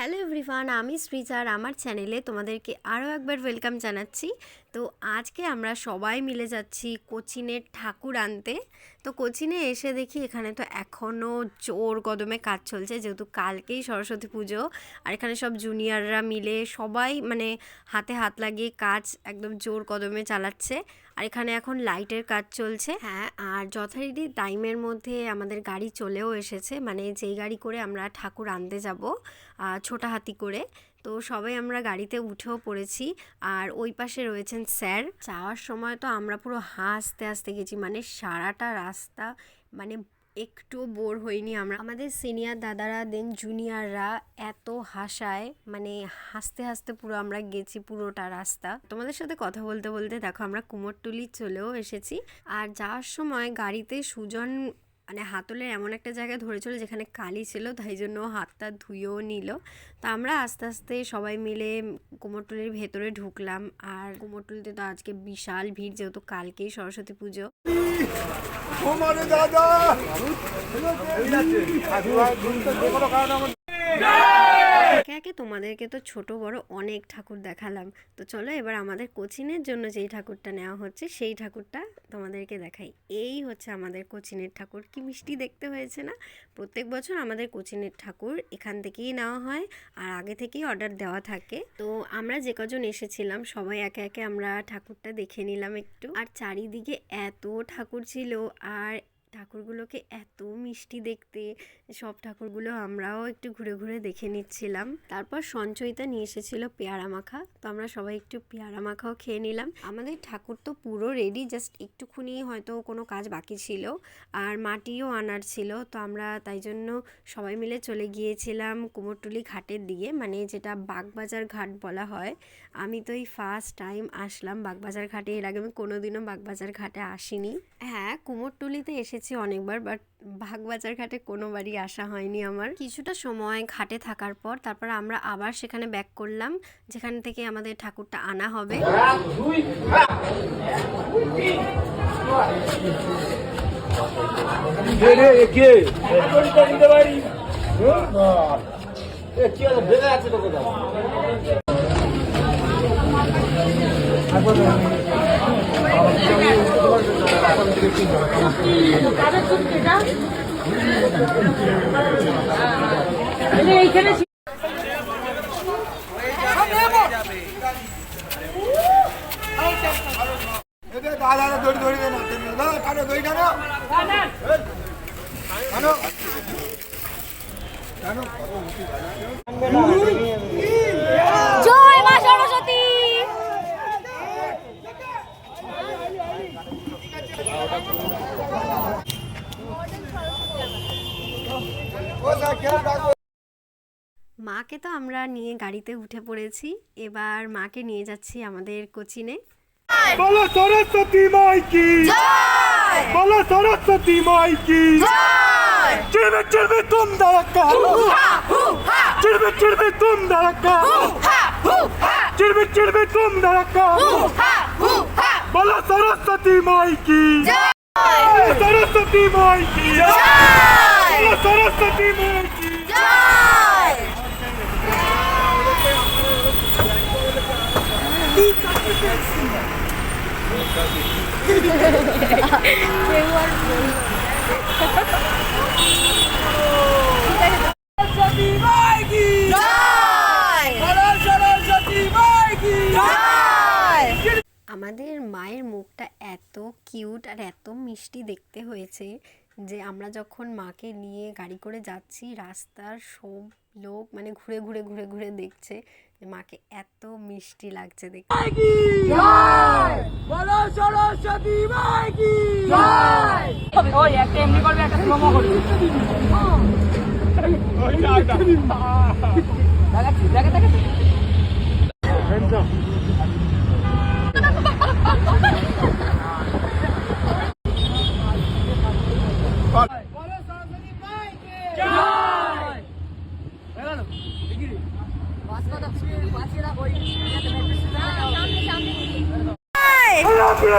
Hello everyone, আমি শ্রীজা আর আমার চ্যানেলে তোমাদেরকে আরও একবার ওয়েলকাম জানাচ্ছি। তো আজকে আমরা সবাই মিলে যাচ্ছি কোচিনের ঠাকুর আনতে। তো কোচিনে এসে দেখি এখানে তো এখনও জোর কদমে কাজ চলছে, যেহেতু কালকেই সরস্বতী পুজো। আর এখানে সব জুনিয়ররা মিলে সবাই মানে হাতে হাত লাগিয়ে কাজ একদম জোর কদমে চালাচ্ছে। আর এখানে এখন লাইটের কাজ চলছে। হ্যাঁ। আর যথারীতি টাইমের মধ্যে আমাদের গাড়ি চলেও এসেছে। মানে যেই গাড়ি করে আমরা ঠাকুর আনতে যাব ছোটা হাতি করে তো সবাই আমরা গাড়িতে উঠেও পড়েছি। আর ওই পাশে রয়েছেন স্যার। যাওয়ার সময় তো আমরা পুরো হাসতে হাসতে গেছি। মানে সারাটা রাস্তা মানে একটু বোর হইনি আমরা। আমাদের সিনিয়র দাদারা দেন জুনিয়ররা এত হাসায় মানে হাসতে হাসতে পুরো আমরা গেছি পুরোটা রাস্তা। তোমাদের সাথে কথা বলতে বলতে দেখো আমরা কুমোরটুলি চলেও এসেছি। আর যাওয়ার সময় গাড়িতে সুজন মানে হাতলের এমন একটা জায়গায় ধরেছিল যেখানে কালি ছিল তাই জন্য হাতটা ধুয়েও নিল। তো আমরা আস্তে আস্তে সবাই মিলে কুমোরটুলির ভেতরে ঢুকলাম। আর কোমরটুলিতে তো আজকে বিশাল ভিড় যেহেতু কালকেই সরস্বতী পুজো। দাদা! একে তোমাদেরকে তো ছোট বড় অনেক ঠাকুর দেখালাম। তো চলো এবার আমাদের কোচিনের জন্য যেই ঠাকুরটা নেওয়া হচ্ছে, সেই ঠাকুরটা তোমাদেরকে দেখাই। এই হচ্ছে আমাদের কোচিনের ঠাকুর। কি মিষ্টি দেখতে হয়েছে না? প্রত্যেক বছর আমাদের কোচিনের ঠাকুর এখান থেকেই নেওয়া হয় আর আগে থেকেই অর্ডার দেওয়া থাকে। তো আমরা যে কজন এসেছিলাম, সবাই একে একে আমরা ঠাকুরটা দেখে নিলাম একটু। আর চারিদিকে এত ঠাকুর ছিল আর ঠাকুরগুলোকে এত মিষ্টি দেখতে, সব ঠাকুরগুলো আমরাও একটু ঘুরে ঘুরে দেখে নিচ্ছিলাম। তারপর সঞ্চয়িতা নিয়ে এসেছিল পেয়ারা মাখা, তো আমরা সবাই একটু পেয়ারা মাখাও খেয়ে নিলাম। আমাদের ঠাকুর তো পুরো রেডি জাস্ট একটুখানি হয়তো কোনো কাজ বাকি ছিল, আর মাটিও আনার ছিল, তো আমরা তাই জন্য সবাই মিলে চলে গিয়েছিলাম কুমোরটুলি ঘাটের দিকে মানে যেটা বাগবাজার ঘাট বলা হয়। আমি তো এই ফার্স্ট টাইম আসলাম বাগবাজার ঘাটে, এর আগে আমি কোনোদিনও বাগবাজার ঘাটে আসিনি। হ্যাঁ কুমোরটুলিতে এসেছি অনেকবার বাট ভাগবাজার ঘাটে কোনোবারই আসা হয়নি আমার। কিছুটা সময় ঘাটে থাকার পর তারপর আমরা আবার সেখানে ব্যাক করলাম, যেখান থেকে আমাদের ঠাকুরটা আনা হবে। আছে দাদা দড়ি দড়ি দেন কাটো দড়ি টানো টানো টানো জয় মা সরস্বতী ও স্যার কে ডাকো মাকে তো আমরা নিয়ে গাড়িতে উঠে পড়েছি। এবার মাকে নিয়ে যাচ্ছি আমাদের কোচিনে। বলো সরস্বতী মাই কি বলো সরস্বতী মাই কি চিড়বে চিড়বে তুম ধড়কা চিড়বে চিড়বে তুম ধড়কা চিড়বে চিড়বে তুম ধড়কা বলো সরস্বতী মাই কি সরস্বতী মাই কি সরস্বতী মাই কি সরস্বতী মাই কি বলো সরস্বতী মাই কি আমাদের মায়ের মুখটা এত কিউট আর এত মিষ্টি দেখতে হয়েছে যে আমরা যখন মাকে নিয়ে গাড়ি করে যাচ্ছি, রাস্তার সব লোক মানে ঘুরে ঘুরে ঘুরে ঘুরে দেখছে। মাকে এত মিষ্টি লাগছে দেখে বলো সরস্বতী মাই কি ওই একটা এমনি করবে একটা স্লোমো করবে দেখাচ্ছি দেখা দেখা আমরা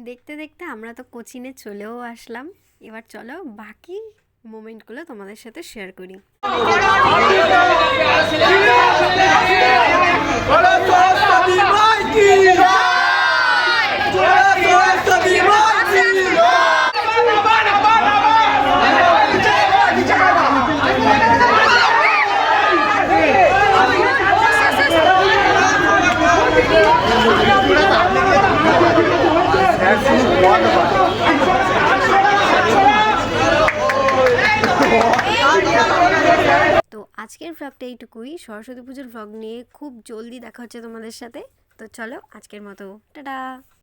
দেখতে দেখতে আমরা তো কোচিনে চলেও আসলাম। এবার চলো বাকি মোমেন্টগুলো তোমাদের সাথে শেয়ার করি সরস্বতী মাই কি বলো সরস্বতী মাই কি তো আজকের ভ্লগটা এইটুকুই। সরস্বতী পুজোর ভ্লগ নিয়ে খুব জলদি দেখা হচ্ছে তোমাদের সাথে। তো চলো আজকের মতো। টাটা!